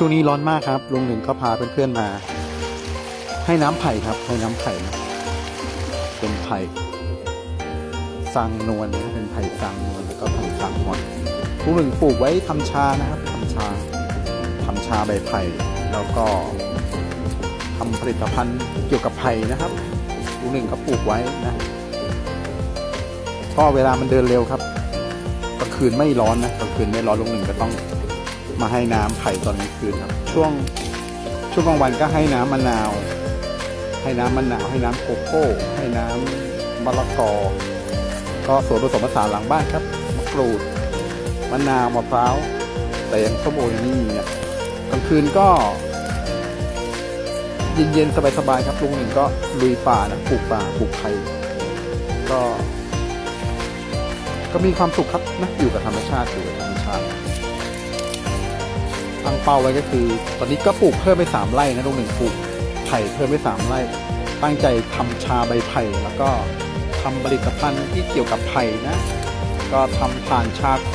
ช่วงนี้ร้อนมากครับลุงหนึ่งก็พาเพื่อนๆมา ให้น้ำไผ่ครับให้น้ำไผ่นะเป็นไผ่สังนวลนะเป็นไผ่สังนวลแล้วก็ไผ่สังหมดลุงหนึ่งปลูกไว้ทำชานะครับทำชาทำชาใบไผ่แล้วก็ทำผลิตภัณฑ์เกี่ยวกับไผ่นะครับลุงหนึ่งก็ปลูกไว้นะก็เวลามันเดินเร็วครับกลางคืนไม่ร้อนนะกลางคืนไม่ร้อนลุงหนึ่งก็ต้อง มาให้น้ำไผ่ตอนกลางคืนครับ ช่วงช่วงกลางวันก็ให้น้ำมะนาว ให้น้ำมะนาว ให้น้ำโกโก้ ให้น้ำมะละกอ ก็ส่วนผสมผสานหลังบ้านครับมะกรูดมะนาวมะพร้าวแต่ยังส้มโอยังไม่มีเนี่ยกลางคืนก็เย็นๆสบายๆครับลุงหนึ่งก็ลุยป่านะปลูกป่าปลูกไผ่ก็ ก็มีความสุขครับนะอยู่กับธรรมชาติอยู่กับธรรมชาติ ตั้งเป้าไว้ก็คือ ตอนนี้ก็ปลูกเพิ่มไปสามไร่นะตรงหนึ่งปลูกไผ่เพิ่มไปสามไร่ตั้งใจทำชาใบไผ่แล้วก็ทำผลิตภัณฑ์ที่เกี่ยวกับไผ่นะ ก็ทำผ่านชาโค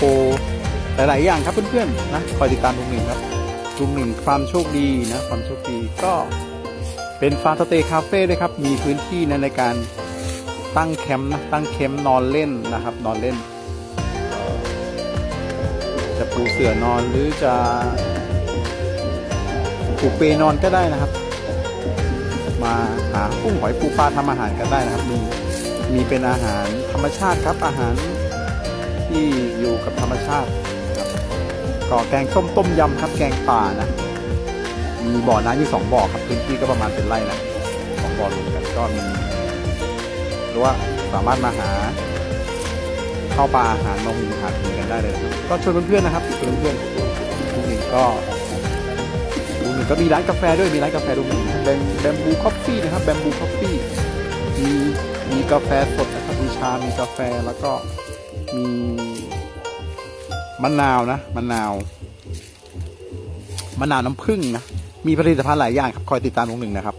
หลาย ๆ อย่างครับเพื่อน ๆ นะคอยติดตามลุงหนึ่งครับลุงหนึ่งความโชคดีนะความโชคดีก็เป็นฟาร์มสเตย์คาเฟ่ด้วยครับ มีพื้นที่นะในการตั้งแคมป์นะตั้งแคมป์นอนเล่นนะครับ นอนเล่น จะปูเสื่อนอนหรือจะ ปูเปนอนก็ได้นะครับ มาหากุ้งหอยปูปลาทำอาหารกันได้นะครับ มีมีเป็นอาหารธรรมชาติครับอาหารที่อยู่กับธรรมชาติครับก็แกงส้มต้มยำครับแกงป่านะ มีบ่อน้ำอยู่สองบ่อครับพื้นที่ก็ประมาณเป็นไร่นะสองบ่อรวมกันก็มีหรือว่าสามารถมาหาเข้าปลาอาหารมาหุงหากินกันได้เลยครับก็ชวนเพื่อนๆนะครับชวนเพื่อนๆลุงหนึ่งก็ลุงหนึ่ง ก็มีร้านกาแฟด้วยมีร้านกาแฟลุงหนึ่งแบมแบมบูคอฟฟี่นะครับแบมบูคอฟฟี่มีมีกาแฟสดนะครับมีชา มีกาแฟแล้วก็มีมะนาวนะมะนาวมะนาวน้ำผึ้งนะมีผลิตภัณฑ์หลายอย่างครับคอยติดตามลุงหนึ่งนะครับ